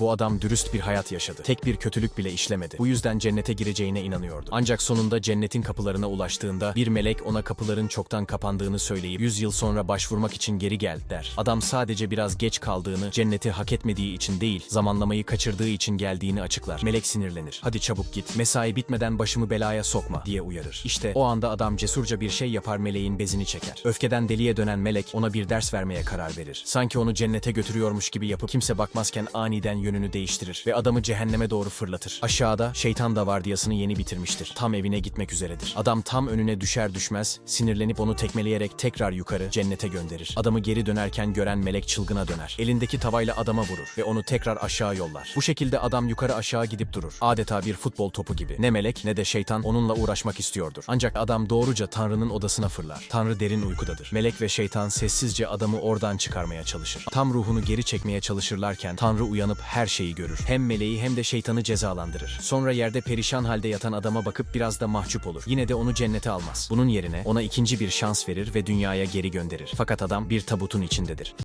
Bu adam dürüst bir hayat yaşadı. Tek bir kötülük bile işlemedi. Bu yüzden cennete gireceğine inanıyordu. Ancak sonunda cennetin kapılarına ulaştığında bir melek ona kapıların çoktan kapandığını söyleyip 100 yıl sonra başvurmak için geri gel der. Adam sadece biraz geç kaldığını, cenneti hak etmediği için değil, zamanlamayı kaçırdığı için geldiğini açıklar. Melek sinirlenir. Hadi çabuk git, mesai bitmeden başımı belaya sokma diye uyarır. İşte o anda adam cesurca bir şey yapar meleğin bezini çeker. Öfkeden deliye dönen melek ona bir ders vermeye karar verir. Sanki onu cennete götürüyormuş gibi yapıp kimse bakmazken aniden yönünü değiştirir ve adamı cehenneme doğru fırlatır. Aşağıda şeytan da vardiyasını yeni bitirmiştir. Tam evine gitmek üzeredir. Adam tam önüne düşer düşmez sinirlenip onu tekmeleyerek tekrar yukarı cennete gönderir. Adamı geri dönerken gören melek çılgına döner. Elindeki tavayla adama vurur ve onu tekrar aşağı yollar. Bu şekilde adam yukarı aşağı gidip durur. Adeta bir futbol topu gibi. Ne melek ne de şeytan onunla uğraşmak istiyordur. Ancak adam doğruca Tanrı'nın odasına fırlar. Tanrı derin uykudadır. Melek ve şeytan sessizce adamı oradan çıkarmaya çalışır. Tam ruhunu geri çekmeye çalışırlarken Tanrı uyanıp her şeyi görür. Hem meleği hem de şeytanı cezalandırır. Sonra yerde perişan halde yatan adama bakıp biraz da mahcup olur. Yine de onu cennete almaz. Bunun yerine ona ikinci bir şans verir ve dünyaya geri gönderir. Fakat adam bir tabutun içindedir.